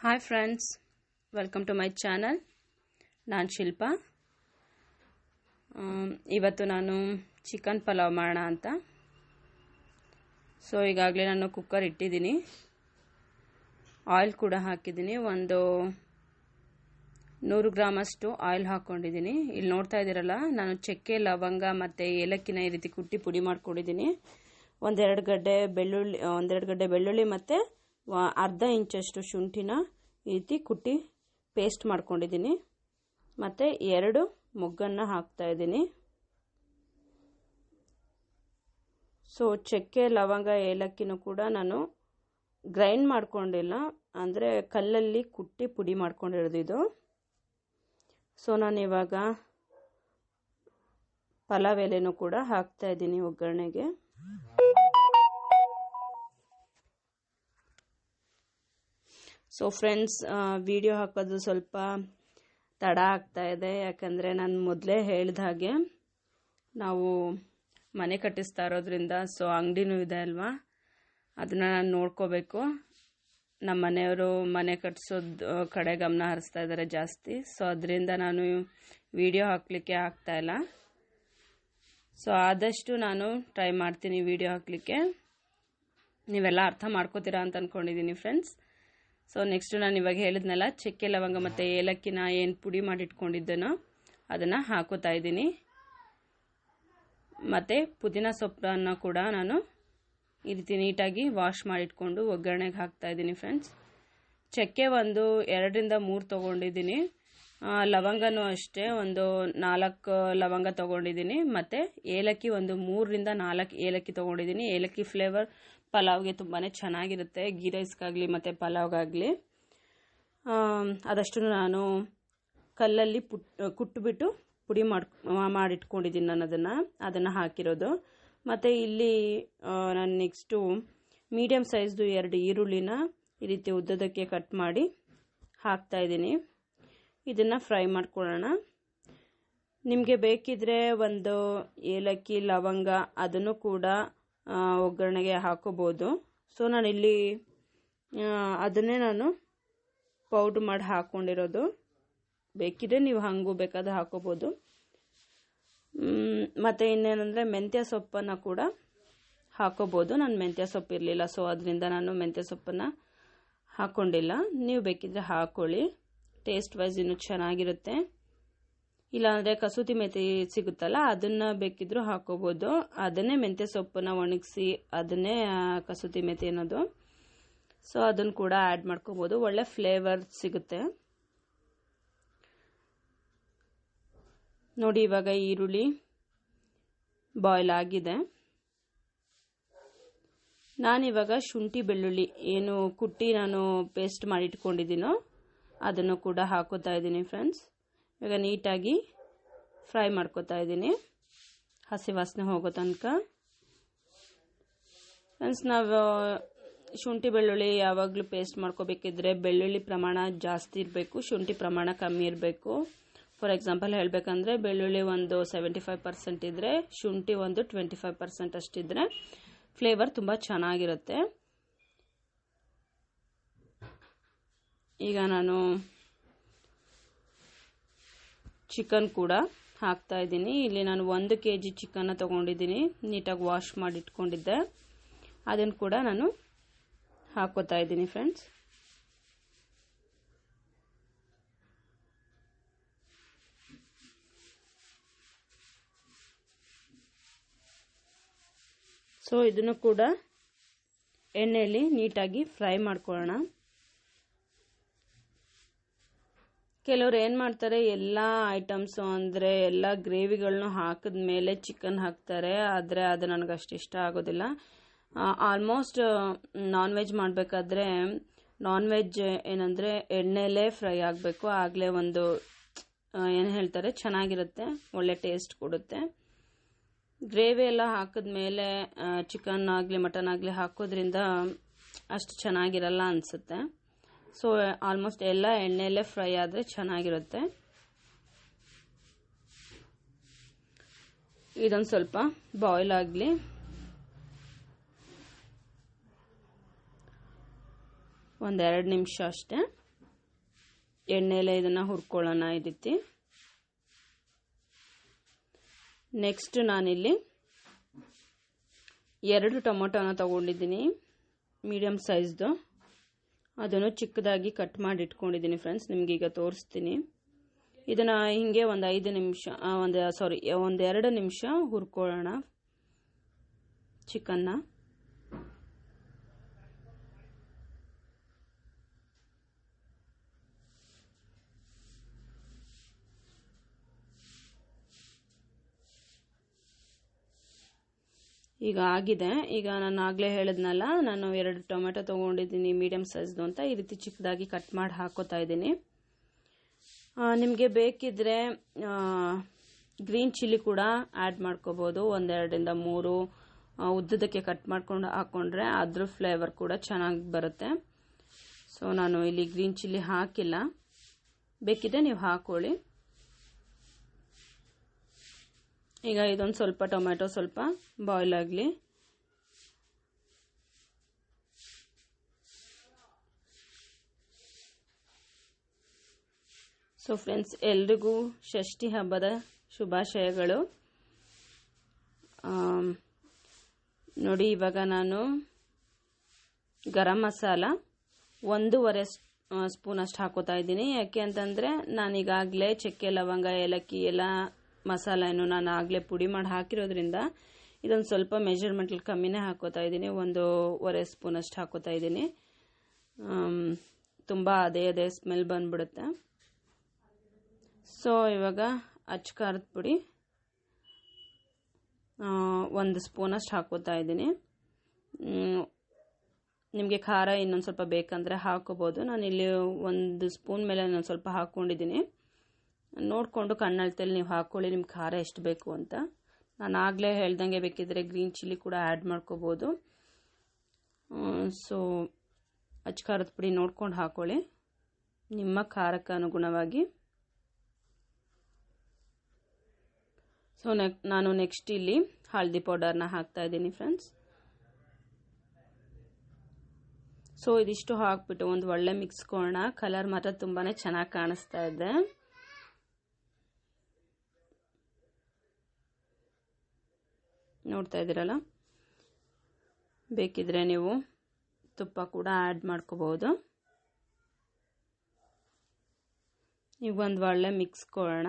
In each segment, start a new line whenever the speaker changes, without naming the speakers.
Hi friends welcome to my channel ನಾನು ಶಿಲ್ಪಾ. ಇವತ್ತು ನಾನು ಚಿಕನ್ ಪಲಾವ್ ಮಾಡೋಣ ಅಂತ. ಸೊ ಈಗಾಗಲೇ ನಾನು ಕುಕ್ಕರ್ ಇಟ್ಟಿದ್ದೀನಿ. ಆಯಿಲ್ ಕೂಡ ಹಾಕಿದ್ದೀನಿ. ಒಂದು ನೂರು ಗ್ರಾಮಷ್ಟು ಆಯಿಲ್ ಹಾಕ್ಕೊಂಡಿದ್ದೀನಿ ಇಲ್ಲಿ ನೋಡ್ತಾ ಇದ್ದೀರಲ್ಲ, ನಾನು ಚಕ್ಕೆ, ಲವಂಗ ಮತ್ತು ಏಲಕ್ಕಿನ ಈ ರೀತಿ ಕುಟ್ಟಿ ಪುಡಿ ಮಾಡ್ಕೊಂಡಿದ್ದೀನಿ. ಒಂದೆರಡು ಗಡ್ಡೆ ಬೆಳ್ಳುಳ್ಳಿ, ಒಂದೆರಡು ಗಡ್ಡೆ ಬೆಳ್ಳುಳ್ಳಿ ಮತ್ತು ಅರ್ಧ ಇಂಚಷ್ಟು ಶುಂಠಿನ ಈ ರೀತಿ ಕುಟ್ಟಿ ಪೇಸ್ಟ್ ಮಾಡ್ಕೊಂಡಿದ್ದೀನಿ. ಮತ್ತು ಎರಡು ಮೊಗ್ಗನ್ನು ಹಾಕ್ತಾ ಇದ್ದೀನಿ. ಸೊ, ಚಕ್ಕೆ, ಲವಂಗ, ಏಲಕ್ಕಿನೂ ಕೂಡ ನಾನು ಗ್ರೈಂಡ್ ಮಾಡ್ಕೊಂಡಿಲ್ಲ. ಅಂದರೆ ಕಲ್ಲಲ್ಲಿ ಕುಟ್ಟಿ ಪುಡಿ ಮಾಡ್ಕೊಂಡಿರೋದು ಇದು. ಸೊ, ನಾನು ಇವಾಗ ಪಲಾವ್ ಎಲೆನೂ ಕೂಡ ಹಾಕ್ತಾ ಇದ್ದೀನಿ ಒಗ್ಗರಣೆಗೆ. ಸೊ ಫ್ರೆಂಡ್ಸ್ ವಿಡಿಯೋ ಹಾಕೋದು ಸ್ವಲ್ಪ ತಡ ಆಗ್ತಾ ಇದೆ. ಯಾಕಂದರೆ ನಾನು ಮೊದಲೇ ಹೇಳಿದ ಹಾಗೆ ನಾವು ಮನೆ ಕಟ್ಟಿಸ್ತಾ ಇರೋದ್ರಿಂದ ಸೊ ಅಂಗಡಿನೂ ಇದೆ ಅಲ್ವಾ? ಅದನ್ನು ನಾನು ನೋಡ್ಕೋಬೇಕು. ನಮ್ಮ ಮನೆಯವರು ಮನೆ ಕಟ್ಸೋದು ಕಡೆ ಗಮನ ಹರಿಸ್ತಾ ಇದ್ದಾರೆ ಜಾಸ್ತಿ. ಸೊ ಅದರಿಂದ ನಾನು ವಿಡಿಯೋ ಹಾಕಲಿಕ್ಕೆ ಆಗ್ತಾ ಇಲ್ಲ. ಸೊ ಆದಷ್ಟು ನಾನು ಟ್ರೈ ಮಾಡ್ತೀನಿ ವಿಡಿಯೋ ಹಾಕಲಿಕ್ಕೆ. ನೀವೆಲ್ಲ ಅರ್ಥ ಮಾಡ್ಕೋತೀರಾ ಅಂತ ಅಂದ್ಕೊಂಡಿದ್ದೀನಿ ಫ್ರೆಂಡ್ಸ್ ಸೊ ನೆಕ್ಸ್ಟ್ ನಾನು ಇವಾಗ ಹೇಳಿದ್ನಲ್ಲ, ಚಕ್ಕೆ, ಲವಂಗ ಮತ್ತು ಏಲಕ್ಕಿನ ಏನು ಪುಡಿ ಮಾಡಿಟ್ಕೊಂಡಿದ್ದನೋ ಅದನ್ನು ಹಾಕೋತಾ ಇದ್ದೀನಿ. ಮತ್ತು ಪುದೀನ ಸೊಪ್ಪನ್ನು ಕೂಡ ನಾನು ಈ ರೀತಿ ನೀಟಾಗಿ ವಾಶ್ ಮಾಡಿಟ್ಕೊಂಡು ಒಗ್ಗರಣೆಗೆ ಹಾಕ್ತಾ ಇದ್ದೀನಿ ಫ್ರೆಂಡ್ಸ್ ಚಕ್ಕೆ ಒಂದು ಎರಡರಿಂದ ಮೂರು ತೊಗೊಂಡಿದ್ದೀನಿ. ಲವಂಗನೂ ಅಷ್ಟೇ, ಒಂದು ನಾಲ್ಕು ಲವಂಗ ತೊಗೊಂಡಿದ್ದೀನಿ. ಮತ್ತು ಏಲಕ್ಕಿ ಒಂದು ಮೂರರಿಂದ ನಾಲ್ಕು ಏಲಕ್ಕಿ ತೊಗೊಂಡಿದ್ದೀನಿ. ಏಲಕ್ಕಿ ಫ್ಲೇವರ್ ಪಲಾವ್ಗೆ ತುಂಬಾ ಚೆನ್ನಾಗಿರುತ್ತೆ. ಗೀ ರೈಸ್ಗಾಗಲಿ ಮತ್ತು ಪಲಾವ್ಗಾಗಲಿ. ಅದಷ್ಟು ನಾನು ಕಲ್ಲಲ್ಲಿ ಪುಟ್ ಕುಟ್ಟುಬಿಟ್ಟು ಪುಡಿ ಮಾಡಿ ಮಾಡಿಟ್ಕೊಂಡಿದ್ದೀನಿ ನಾನು ಅದನ್ನು ಅದನ್ನು ಹಾಕಿರೋದು. ಮತ್ತು ಇಲ್ಲಿ ನಾನು ನೆಕ್ಸ್ಟು ಮೀಡಿಯಮ್ ಸೈಜ್ದು ಎರಡು ಈರುಳ್ಳಿನ ಈ ರೀತಿ ಉದ್ದದಕ್ಕೆ ಕಟ್ ಮಾಡಿ ಹಾಕ್ತಾ ಇದ್ದೀನಿ. ಇದನ್ನು ಫ್ರೈ ಮಾಡ್ಕೊಳ್ಳೋಣ. ನಿಮಗೆ ಬೇಕಿದ್ರೆ ಒಂದು ಏಲಕ್ಕಿ, ಲವಂಗ, ಅದನ್ನು ಕೂಡ ಒಗ್ಗರಣೆಗೆ ಹಾಕೋಬೋದು. ಸೊ ಇಲ್ಲಿ ಅದನ್ನೇ ನಾನು ಪೌಡ್ರ್ ಮಾಡಿ ಹಾಕ್ಕೊಂಡಿರೋದು ಬೇಕಿದ್ರೆ ನೀವು ಹಂಗೂ ಬೇಕಾದ್ರೆ ಹಾಕೋಬೋದು. ಮತ್ತು ಮತ್ತೆ ಇನ್ನೇನಂದರೆ ಮೆಂತ್ಯ ಸೊಪ್ಪನ್ನು ಕೂಡ ಹಾಕೋಬೋದು. ನಾನು ಮೆಂತ್ಯ ಸೊಪ್ಪು ಇರಲಿಲ್ಲ ಸೊ ಅದರಿಂದ ನಾನು ಮೆಂತ್ಯ ಸೊಪ್ಪನ್ನು ಹಾಕ್ಕೊಂಡಿಲ್ಲ ನೀವು ಬೇಕಿದ್ರೆ ಹಾಕ್ಕೊಳ್ಳಿ ಟೇಸ್ಟ್ ವೈಸ್ ಇನ್ನೂ ಚೆನ್ನಾಗಿರುತ್ತೆ. ಇಲ್ಲಾಂದರೆ ಕಸೂತಿ ಮೆಥಿ ಸಿಗುತ್ತಲ್ಲ, ಅದನ್ನು ಬೇಕಿದ್ರೂ ಹಾಕೋಬೋದು. ಅದನ್ನೇ ಮೆಂತ್ಯ ಸೊಪ್ಪನ್ನು ಒಣಗಿಸಿ ಅದನ್ನೇ ಕಸೂತಿ ಮೆಥಿ ಅನ್ನೋದು. ಸೊ ಅದನ್ನು ಕೂಡ ಆ್ಯಡ್ ಮಾಡ್ಕೋಬೋದು. ಒಳ್ಳೆ ಫ್ಲೇವರ್ ಸಿಗುತ್ತೆ. ನೋಡಿ ಇವಾಗ ಈರುಳ್ಳಿ ಬಾಯ್ಲ್ ಆಗಿದೆ. ನಾನಿವಾಗ ಶುಂಠಿ ಬೆಳ್ಳುಳ್ಳಿ, ಏನು ಕುಟ್ಟಿ ನಾನು ಪೇಸ್ಟ್ ಮಾಡಿಟ್ಕೊಂಡಿದ್ದೀನೋ ಅದನ್ನು ಕೂಡ ಹಾಕೋತಾ ಇದ್ದೀನಿ ಫ್ರೆಂಡ್ಸ್ ಇವಾಗ ನೀಟಾಗಿ ಫ್ರೈ ಮಾಡ್ಕೋತಾ ಇದ್ದೀನಿ. ಹಸಿ ವಾಸನೆ ಹೋಗೋ ತನಕ. ಫ್ರೆಂಡ್ಸ್ ನಾವು ಶುಂಠಿ ಬೆಳ್ಳುಳ್ಳಿ ಯಾವಾಗಲೂ ಪೇಸ್ಟ್ ಮಾಡ್ಕೋಬೇಕಿದ್ರೆ ಬೆಳ್ಳುಳ್ಳಿ ಪ್ರಮಾಣ ಜಾಸ್ತಿ ಇರಬೇಕು, ಶುಂಠಿ ಪ್ರಮಾಣ ಕಮ್ಮಿ ಇರಬೇಕು. ಫಾರ್ ಎಕ್ಸಾಂಪಲ್ ಹೇಳಬೇಕಂದ್ರೆ ಬೆಳ್ಳುಳ್ಳಿ ಒಂದು ಸೆವೆಂಟಿ ಫೈವ್ ಪರ್ಸೆಂಟ್ ಇದ್ದರೆ ಶುಂಠಿ ಒಂದು ಟ್ವೆಂಟಿ ಫೈವ್ ಪರ್ಸೆಂಟ್ ಅಷ್ಟಿದ್ರೆ ಫ್ಲೇವರ್ ತುಂಬ ಚೆನ್ನಾಗಿರುತ್ತೆ. ಈಗ ನಾನು ಚಿಕನ್ ಕೂಡ ಹಾಕ್ತಾ ಇದ್ದೀನಿ. ಇಲ್ಲಿ ನಾನು ಒಂದು ಕೆ ಜಿ ಚಿಕನ್ನ ತೊಗೊಂಡಿದ್ದೀನಿ. ನೀಟಾಗಿ ವಾಶ್ ಮಾಡಿ ಇಟ್ಕೊಂಡಿದ್ದೆ. ಅದನ್ನು ಕೂಡ ನಾನು ಹಾಕೋತಾ ಇದ್ದೀನಿ ಫ್ರೆಂಡ್ಸ್. ಸೊ, ಇದನ್ನು ಕೂಡ ಎಣ್ಣೆಯಲ್ಲಿ ನೀಟಾಗಿ ಫ್ರೈ ಮಾಡ್ಕೊಳ್ಳೋಣ. ಕೆಲವ್ರು ಏನು ಮಾಡ್ತಾರೆ, ಎಲ್ಲ ಐಟಮ್ಸು ಅಂದರೆ ಎಲ್ಲ ಗ್ರೇವಿಗಳನ್ನೂ ಹಾಕಿದ ಮೇಲೆ ಚಿಕನ್ ಹಾಕ್ತಾರೆ. ಆದರೆ ಅದು ನನಗೆ ಅಷ್ಟು ಇಷ್ಟ ಆಗೋದಿಲ್ಲ. ಆಲ್ಮೋಸ್ಟ್ ನಾನ್ ವೆಜ್ ಮಾಡಬೇಕಾದ್ರೆ ನಾನ್ ವೆಜ್ ಏನಂದರೆ ಎಣ್ಣೆಲೇ ಫ್ರೈ ಆಗಬೇಕು. ಆಗಲೇ ಒಂದು ಏನು ಹೇಳ್ತಾರೆ, ಚೆನ್ನಾಗಿರುತ್ತೆ, ಒಳ್ಳೆ ಟೇಸ್ಟ್ ಕೊಡುತ್ತೆ. ಗ್ರೇವಿ ಎಲ್ಲ ಹಾಕಿದ್ಮೇಲೆ ಚಿಕನ್ ಆಗಲಿ ಮಟನ್ ಆಗಲಿ ಹಾಕೋದ್ರಿಂದ ಅಷ್ಟು ಚೆನ್ನಾಗಿರಲ್ಲ ಅನಿಸುತ್ತೆ. ಸೊ ಆಲ್ಮೋಸ್ಟ್ ಎಲ್ಲ ಎಣ್ಣೆಯಲ್ಲೇ ಫ್ರೈ ಆದರೆ ಚೆನ್ನಾಗಿರುತ್ತೆ. ಇದೊಂದು ಸ್ವಲ್ಪ ಬಾಯ್ಲ್ ಆಗಲಿ. ಒಂದೆರಡು ನಿಮಿಷ ಅಷ್ಟೇ. ಎಣ್ಣೆಲೆ ಇದನ್ನು ಹುರ್ಕೊಳ್ಳೋಣ ಈ ರೀತಿ. ನೆಕ್ಸ್ಟ್ ನಾನಿಲ್ಲಿ ಎರಡು ಟೊಮೊಟೊನ ತಗೊಂಡಿದ್ದೀನಿ ಮೀಡಿಯಮ್ ಸೈಜ್ದು ಅದನ್ನು ಚಿಕ್ಕದಾಗಿ ಕಟ್ ಮಾಡಿ ಇಟ್ಕೊಂಡಿದ್ದೀನಿ ಫ್ರೆಂಡ್ಸ್ ನಿಮ್ಗೆ ಈಗ ತೋರಿಸ್ತೀನಿ. ಇದನ್ನು ಹಿಂಗೆ ಒಂದು ಐದು ನಿಮಿಷ ಒಂದು ಸಾರಿ ಒಂದು ಎರಡು ನಿಮಿಷ ಹುರ್ಕೊಳ್ಳೋಣ. ಚಿಕನ್ನ. ಈಗ ಆಗಿದೆ. ಈಗ ನಾನು ಆಗಲೇ ಹೇಳಿದ್ನಲ್ಲ, ನಾನು ಎರಡು ಟೊಮೆಟೊ ತೊಗೊಂಡಿದ್ದೀನಿ ಮೀಡಿಯಮ್ ಸೈಜ್ದು ಅಂತ. ಈ ರೀತಿ ಚಿಕ್ಕದಾಗಿ ಕಟ್ ಮಾಡಿ ಹಾಕೋತಾ ಇದ್ದೀನಿ. ನಿಮಗೆ ಬೇಕಿದ್ರೆ ಗ್ರೀನ್ ಚಿಲ್ಲಿ ಕೂಡ ಆ್ಯಡ್ ಮಾಡ್ಕೋಬೋದು. ಒಂದೆರಡರಿಂದ ಮೂರು ಉದ್ದದಕ್ಕೆ ಕಟ್ ಮಾಡ್ಕೊಂಡು ಹಾಕ್ಕೊಂಡ್ರೆ ಅದ್ರ ಫ್ಲೇವರ್ ಕೂಡ ಚೆನ್ನಾಗಿ ಬರುತ್ತೆ. ಸೊ ನಾನು ಇಲ್ಲಿ ಗ್ರೀನ್ ಚಿಲ್ಲಿ ಹಾಕಿಲ್ಲ. ಬೇಕಿದ್ರೆ ನೀವು ಹಾಕೊಳ್ಳಿ. ಈಗ ಇದೊಂದು ಸ್ವಲ್ಪ ಟೊಮೆಟೊ ಸ್ವಲ್ಪ ಬಾಯ್ಲ್ ಆಗಲಿ. ಸೊ ಫ್ರೆಂಡ್ಸ್ ಎಲ್ರಿಗೂ ಷಷ್ಠಿ ಹಬ್ಬದ ಶುಭಾಶಯಗಳು. ನೋಡಿ, ಇವಾಗ ನಾನು ಗರಂ ಮಸಾಲ ಒಂದೂವರೆ ಸ್ಪೂನ್ ಅಷ್ಟು ಹಾಕೋತಾ ಇದ್ದೀನಿ. ಯಾಕೆ ಅಂತಂದರೆ ನಾನೀಗಾಗಲೇ ಚಕ್ಕೆ, ಲವಂಗ, ಏಲಕ್ಕಿ ಎಲ್ಲ ಮಸಾಲೆಯನ್ನು ನಾನು ಆಗಲೇ ಪುಡಿ ಮಾಡಿ ಹಾಕಿರೋದ್ರಿಂದ ಇದೊಂದು ಸ್ವಲ್ಪ ಮೆಜರ್ಮೆಂಟಲ್ಲಿ ಕಮ್ಮಿನೇ ಹಾಕೋತಾ ಇದ್ದೀನಿ. ಒಂದೂವರೆ ಸ್ಪೂನ್ ಅಷ್ಟು ಹಾಕೋತಾ ಇದ್ದೀನಿ. ತುಂಬ ಅದೇ ಅದೇ ಸ್ಮೆಲ್ ಬಂದ್ಬಿಡುತ್ತೆ. ಸೊ ಇವಾಗ ಅಚ್ಚ ಖಾರದ ಪುಡಿ ಒಂದು ಸ್ಪೂನಷ್ಟು ಹಾಕೋತಾ ಇದ್ದೀನಿ. ನಿಮಗೆ ಖಾರ ಇನ್ನೊಂದು ಸ್ವಲ್ಪ ಬೇಕಂದರೆ ಹಾಕೋಬೋದು. ನಾನಿಲ್ಲಿ ಒಂದು ಸ್ಪೂನ್ ಮೇಲೆ ನಾನು ಸ್ವಲ್ಪ ಹಾಕ್ಕೊಂಡಿದ್ದೀನಿ ನೋಡಿಕೊಂಡು ಕಣ್ಣಳ್ತಲ್ಲಿ ನೀವು ಹಾಕ್ಕೊಳ್ಳಿ ನಿಮ್ಗೆ ಖಾರ ಎಷ್ಟು ಬೇಕು ಅಂತ. ನಾನು ಆಗಲೇ ಹೇಳ್ದಂಗೆ ಬೇಕಿದ್ರೆ ಗ್ರೀನ್ ಚಿಲ್ಲಿ ಕೂಡ ಆ್ಯಡ್ ಮಾಡ್ಕೋಬೋದು. ಸೊ, ಅಚ್ಚ ಖಾರದ ಪುಡಿ ನೋಡ್ಕೊಂಡು ಹಾಕ್ಕೊಳ್ಳಿ ನಿಮ್ಮ ಖಾರಕ್ಕೆ ಅನುಗುಣವಾಗಿ. ಸೊ, ನೆಕ್, ನಾನು ನೆಕ್ಸ್ಟ್ ಇಲ್ಲಿ ಹಳದಿ ಪೌಡರ್ನ ಹಾಕ್ತಾ ಇದ್ದೀನಿ ಫ್ರೆಂಡ್ಸ್. ಸೊ, ಇದಿಷ್ಟು ಹಾಕ್ಬಿಟ್ಟು ಒಂದು ಒಳ್ಳೆ ಮಿಕ್ಸ್ಕೊಳ್ಳೋಣ ಕಲರ್ ಮಾತ್ರ ತುಂಬಾ ಚೆನ್ನಾಗಿ ಕಾಣಿಸ್ತಾ ಇದೆ. ನೋಡ್ತಾ ಇದ್ದೀರಲ್ಲ? ಬೇಕಿದ್ರೆ ನೀವು ತುಪ್ಪ ಕೂಡ ಆ್ಯಡ್ ಮಾಡ್ಕೋಬೋದು ಈಗ ಒಂದು ಒಳ್ಳೆ ಮಿಕ್ಸ್ ಕೊಡೋಣ.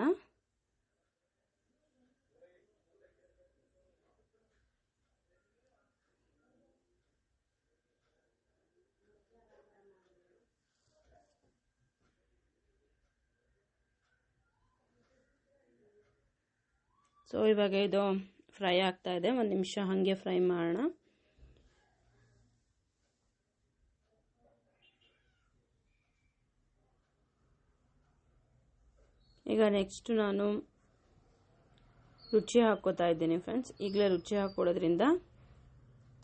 ಸೊ ಇವಾಗ ಇದು ಫ್ರೈ ಆಗ್ತಾ ಇದೆ. ಒಂದು ನಿಮಿಷ ಹಾಗೆ ಫ್ರೈ ಮಾಡೋಣ. ಈಗ ನೆಕ್ಸ್ಟ್ ನಾನು ರುಚಿ ಹಾಕೋತಾ ಇದ್ದೀನಿ ಫ್ರೆಂಡ್ಸ್. ಈಗಲೇ ರುಚಿ ಹಾಕೊಡೋದ್ರಿಂದ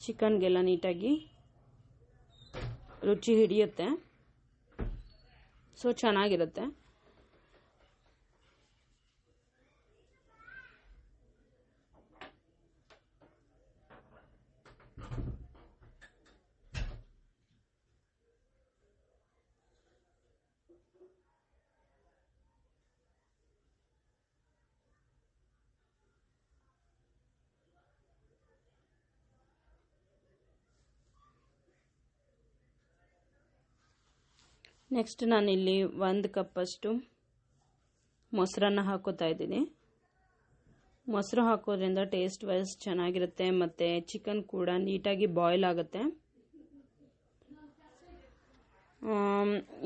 ಚಿಕನ್ಗೆಲ್ಲ ನೀಟಾಗಿ ರುಚಿ ಹಿಡಿಯುತ್ತೆ. ಸೊ ಚೆನ್ನಾಗಿರುತ್ತೆ. ನೆಕ್ಸ್ಟ್ ನಾನಿಲ್ಲಿ ಒಂದು ಕಪ್ಪಷ್ಟು ಮೊಸರನ್ನ ಹಾಕೋತಾ ಇದ್ದೀನಿ. ಮೊಸರು ಹಾಕೋದ್ರಿಂದ ಟೇಸ್ಟ್ ವೈಸ್ ಚೆನ್ನಾಗಿರುತ್ತೆ, ಮತ್ತು ಚಿಕನ್ ಕೂಡ ನೀಟಾಗಿ ಬಾಯ್ಲ್ ಆಗುತ್ತೆ.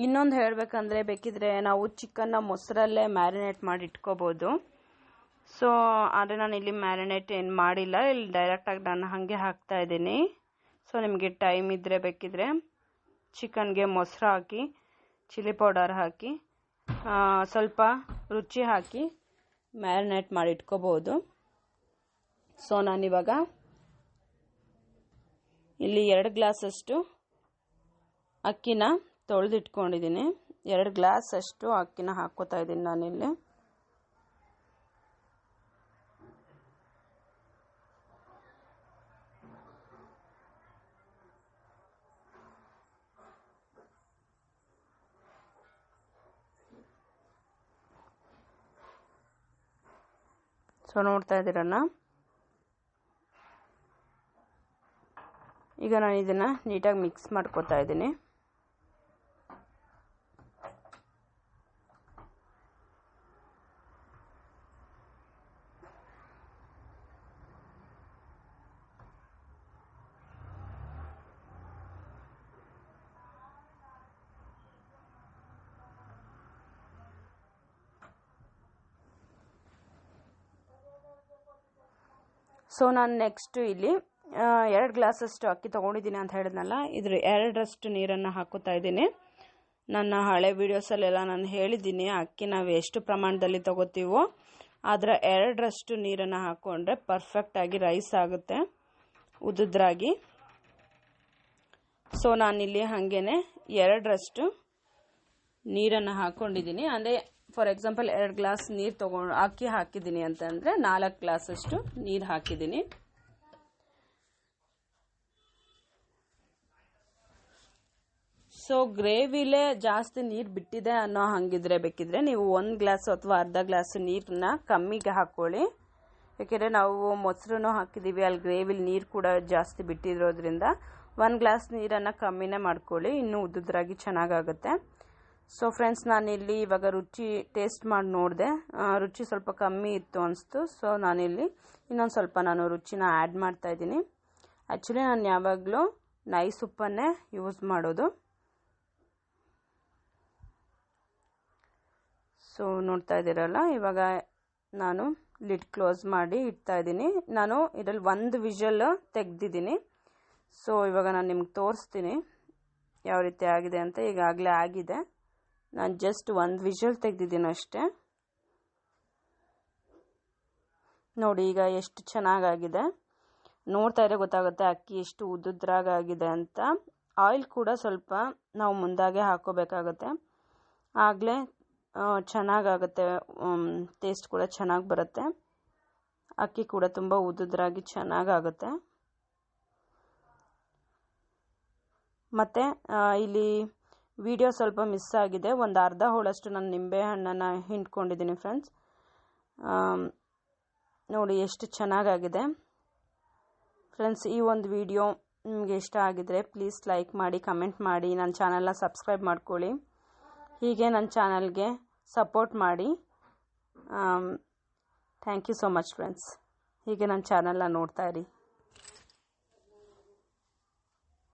ಇನ್ನೊಂದು ಹೇಳಬೇಕಂದ್ರೆ ಬೇಕಿದ್ರೆ ನಾವು ಚಿಕನ್ನ ಮೊಸರಲ್ಲೇ ಮ್ಯಾರಿನೇಟ್ ಮಾಡಿ ಇಟ್ಕೋಬೋದು. ಸೊ ಆದರೆ ನಾನು ಇಲ್ಲಿ ಮ್ಯಾರಿನೇಟ್ ಏನು ಮಾಡಿಲ್ಲ, ಇಲ್ಲಿ ಡೈರೆಕ್ಟಾಗಿ ನಾನು ಹಾಗೆ ಹಾಕ್ತಾ ಇದ್ದೀನಿ. ಸೊ ನಿಮಗೆ ಟೈಮ್ ಇದ್ದರೆ ಬೇಕಿದ್ರೆ ಚಿಕನ್ಗೆ ಮೊಸರು ಹಾಕಿ ಚಿಲ್ಲಿ ಪೌಡರ್ ಹಾಕಿ ಸ್ವಲ್ಪ ರುಚಿ ಹಾಕಿ ಮ್ಯಾರಿನೇಟ್ ಮಾಡಿ ಇಟ್ಕೋಬೋದು ಸೊ ನಾನಿವಾಗ ಇಲ್ಲಿ ಎರಡು ಗ್ಲಾಸಷ್ಟು ಅಕ್ಕಿನ ತೊಳೆದಿಟ್ಕೊಂಡಿದ್ದೀನಿ. ಎರಡು ಗ್ಲಾಸ್ ಅಷ್ಟು ಅಕ್ಕಿನ ಹಾಕ್ಕೋತಾ ಇದ್ದೀನಿ ನಾನಿಲ್ಲಿ. ಸೊ ನೋಡ್ತಾ ಇದ್ದೀರಲ್ಲ ಈಗ ನಾನು ಇದನ್ನು ನೀಟಾಗಿ ಮಿಕ್ಸ್ ಮಾಡ್ಕೊತಾ ಇದ್ದೀನಿ. ಸೊ ನಾನು ನೆಕ್ಸ್ಟು ಇಲ್ಲಿ ಎರಡು ಗ್ಲಾಸಷ್ಟು ಅಕ್ಕಿ ತೊಗೊಂಡಿದ್ದೀನಿ ಅಂತ ಹೇಳಿದ್ನಲ್ಲ, ಇದ್ರ ಎರಡರಷ್ಟು ನೀರನ್ನು ಹಾಕೋತಾ ಇದ್ದೀನಿ. ನನ್ನ ಹಳೆ ವೀಡಿಯೋಸಲ್ಲೆಲ್ಲ ನಾನು ಹೇಳಿದ್ದೀನಿ, ಅಕ್ಕಿ ನಾವು ಎಷ್ಟು ಪ್ರಮಾಣದಲ್ಲಿ ತಗೋತೀವೋ ಅದರ ಎರಡರಷ್ಟು ನೀರನ್ನು ಹಾಕ್ಕೊಂಡ್ರೆ ಪರ್ಫೆಕ್ಟಾಗಿ ರೈಸ್ ಆಗುತ್ತೆ, ಉದುದ್ರಾಗಿ. ಸೊ ನಾನಿಲ್ಲಿ ಹಾಗೇ ಎರಡರಷ್ಟು ನೀರನ್ನು ಹಾಕ್ಕೊಂಡಿದ್ದೀನಿ ಅಂದರೆ ಫಾರ್ ಎಕ್ಸಾಂಪಲ್ ಎರಡು ಗ್ಲಾಸ್ ನೀರು ತೊಗೊಂಡು ಅಕ್ಕಿ ಹಾಕಿದ್ದೀನಿ ಅಂತಂದರೆ ನಾಲ್ಕು ಗ್ಲಾಸಷ್ಟು ನೀರು ಹಾಕಿದ್ದೀನಿ. ಸೊ ಗ್ರೇವಿಲೇ ಜಾಸ್ತಿ ನೀರು ಬಿಟ್ಟಿದೆ ಅನ್ನೋ ಹಾಗಿದ್ರೆ ಬೇಕಿದ್ರೆ ನೀವು ಒಂದು ಗ್ಲಾಸ್ ಅಥವಾ ಅರ್ಧ ಗ್ಲಾಸ್ ನೀರನ್ನ ಕಮ್ಮಿಗೆ ಹಾಕ್ಕೊಳ್ಳಿ ಯಾಕೆಂದರೆ ನಾವು ಮೊಸರನ್ನು ಹಾಕಿದ್ದೀವಿ ಅಲ್ಲಿ ಗ್ರೇವಿಲಿ ನೀರು ಕೂಡ ಜಾಸ್ತಿ ಬಿಟ್ಟಿರೋದ್ರಿಂದ ಒಂದು ಗ್ಲಾಸ್ ನೀರನ್ನು ಕಮ್ಮಿನೇ ಮಾಡ್ಕೊಳ್ಳಿ, ಇನ್ನೂ ಉದ್ದುದ್ರಾಗಿ ಚೆನ್ನಾಗಾಗುತ್ತೆ. ಸೊ ಫ್ರೆಂಡ್ಸ್ ನಾನಿಲ್ಲಿ ಇವಾಗ ರುಚಿ ಟೇಸ್ಟ್ ಮಾಡಿ ನೋಡಿದೆ. ರುಚಿ ಸ್ವಲ್ಪ ಕಮ್ಮಿ ಇತ್ತು ಅನಿಸ್ತು. ಸೊ ನಾನಿಲ್ಲಿ ಇನ್ನೊಂದು ಸ್ವಲ್ಪ ನಾನು ರುಚಿನ ಆ್ಯಡ್ ಮಾಡ್ತಾ ಇದ್ದೀನಿ. ಆ್ಯಕ್ಚುಲಿ ನಾನು ಯಾವಾಗಲೂ ನೈಸ್ ಉಪ್ಪನ್ನೇ ಯೂಸ್ ಮಾಡೋದು. ಸೊ ನೋಡ್ತಾ ಇದ್ದೀರಲ್ಲ, ಇವಾಗ ನಾನು ಲಿಡ್ ಕ್ಲೋಸ್ ಮಾಡಿ ಇಡ್ತಾ ಇದ್ದೀನಿ. ನಾನು ಇದರಲ್ಲಿ ಒಂದು ವಿಷಲ್ ತೆಗ್ದಿದ್ದೀನಿ. ಸೊ ಇವಾಗ ನಾನು ನಿಮ್ಗೆ ತೋರಿಸ್ತೀನಿ. ಯಾವ ರೀತಿ ಆಗಿದೆ ಅಂತ ಈಗಾಗಲೇ ಆಗಿದೆ. ನಾನು ಜಸ್ಟ್ ಒಂದು ವಿಷಲ್ ತೆಗೆದಿದ್ದೀನಿ ಅಷ್ಟೇ. ನೋಡಿ, ಈಗ ಎಷ್ಟು ಚೆನ್ನಾಗಾಗಿದೆ. ನೋಡ್ತಾ ಇದ್ರೆ ಗೊತ್ತಾಗುತ್ತೆ ಅಕ್ಕಿ ಎಷ್ಟು ಉದ್ದುದ್ರಾಗಾಗಿದೆ ಅಂತ. ಆಯಿಲ್ ಕೂಡ ಸ್ವಲ್ಪ ನಾವು ಮುಂದಾಗೆ ಹಾಕೋಬೇಕಾಗತ್ತೆ. ಆಗಲೇ ಚೆನ್ನಾಗಾಗುತ್ತೆ. ಟೇಸ್ಟ್ ಕೂಡ ಚೆನ್ನಾಗಿ ಬರುತ್ತೆ. ಅಕ್ಕಿ ಕೂಡ ತುಂಬ ಉದ್ದುದ್ರಾಗಿ ಚೆನ್ನಾಗಾಗುತ್ತೆ. ಮತ್ತು ಇಲ್ಲಿ ವಿಡಿಯೋ ಸ್ವಲ್ಪ ಮಿಸ್ ಆಗಿದೆ. ಒಂದು ಅರ್ಧ ಹೋಳಷ್ಟು ನಾನು ನಿಂಬೆ ಹಣ್ಣನ್ನು ಹಿಂಡ್ಕೊಂಡಿದ್ದೀನಿ ಫ್ರೆಂಡ್ಸ್ ನೋಡಿ ಎಷ್ಟು ಚೆನ್ನಾಗಾಗಿದೆ. ಫ್ರೆಂಡ್ಸ್ ಈ ಒಂದು ವಿಡಿಯೋ ನಿಮಗೆ ಇಷ್ಟ ಆಗಿದರೆ ಪ್ಲೀಸ್ ಲೈಕ್ ಮಾಡಿ ಕಮೆಂಟ್ ಮಾಡಿ ನನ್ನ ಚಾನಲ್ನ ಸಬ್ಸ್ಕ್ರೈಬ್ ಮಾಡ್ಕೊಳ್ಳಿ. ಹೀಗೆ ನನ್ನ ಚಾನಲ್ಗೆ ಸಪೋರ್ಟ್ ಮಾಡಿ. Thank you so much friends ಹೀಗೆ ನನ್ನ ಚಾನಲ್ನ ನೋಡ್ತಾ ಇರಿ.